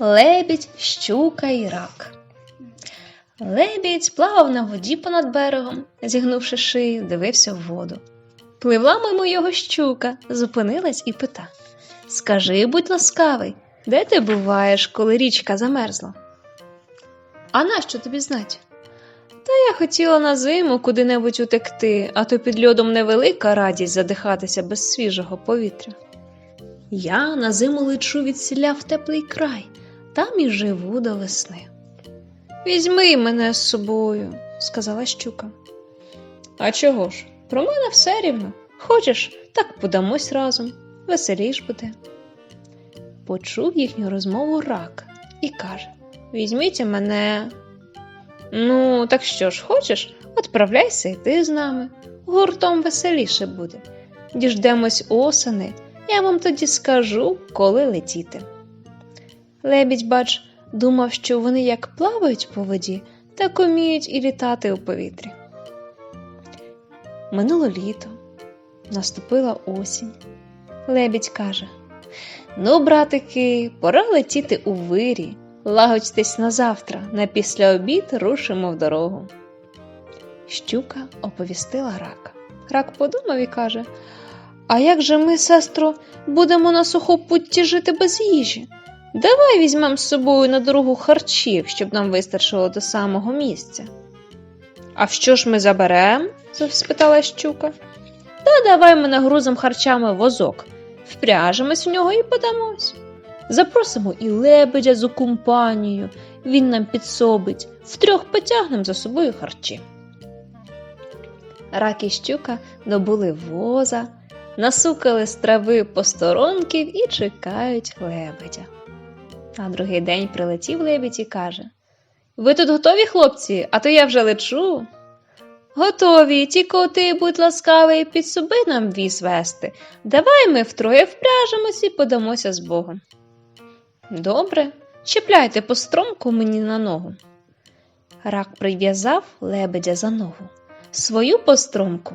Лебідь, щука і рак. Лебідь плавав на воді понад берегом, зігнувши шию, дивився в воду. Пливла мимо його щука, зупинилась і пита: Скажи, будь ласкавий, де ти буваєш, коли річка замерзла? А нащо тобі знать? Та я хотіла на зиму куди-небудь утекти, а то під льодом невелика радість задихатися без свіжого повітря. Я на зиму лечу від сіля в теплий край, там і живу до весни. Візьми мене з собою, сказала щука. А чого ж? Про мене все рівно. Хочеш, так подамось разом, веселіш буде. Почув їхню розмову рак і каже: Візьміть мене. Ну, так що ж, хочеш, отправляйся і ти з нами. Гуртом веселіше буде. Діждемось осени, я вам тоді скажу, коли летіти. Лебідь, бач, думав, що вони як плавають по воді, так уміють і літати у повітрі. Минуло літо, наступила осінь. Лебідь каже: Ну, братики, пора летіти у вирі. Лагодьтесь на завтра, на післяобід рушимо в дорогу. Щука оповістила рака. Рак подумав і каже: А як же ми, сестро, будемо на сухопутті жити без їжі? Давай візьмемо з собою на дорогу харчів, щоб нам вистачило до самого місця. А що ж ми заберемо? спитала щука. Та давай ми нагрузимо харчами возок, впряжемось в нього і подамось. Запросимо і лебедя з компанію, він нам підсобить, втрьох потягнемо за собою харчі. Рак і щука добули воза, насукали з трави посторонків і чекають лебедя. На другий день прилетів лебідь і каже: Ви тут готові, хлопці, а то я вже лечу. Готові, тільки ти, будь ласкавий, підсуби нам віз вести. Давай ми втроє впряжемось і подамося з Богом. Добре, чіпляйте постромку мені на ногу. Рак прив'язав лебедя за ногу, свою постромку.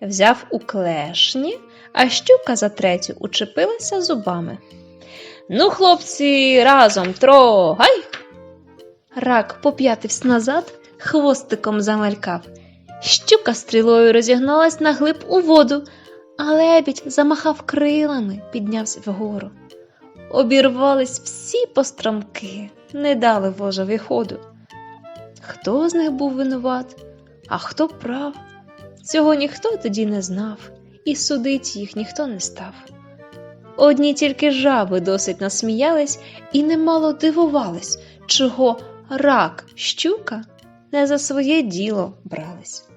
Взяв у клешні, а щука за третю учепилася зубами. Ну, хлопці, разом трогай. Рак поп'ятився назад, хвостиком замалькав. Щука стрілою розігналась на глиб у воду, а лебідь замахав крилами, піднявся вгору. Обірвались всі постромки, не дали вожові ходу. Хто з них був винуват, а хто прав? Цього ніхто тоді не знав, і судить їх ніхто не став. Одні тільки жаби досить насміялись і немало дивувались, чого рак, щука не за своє діло брались.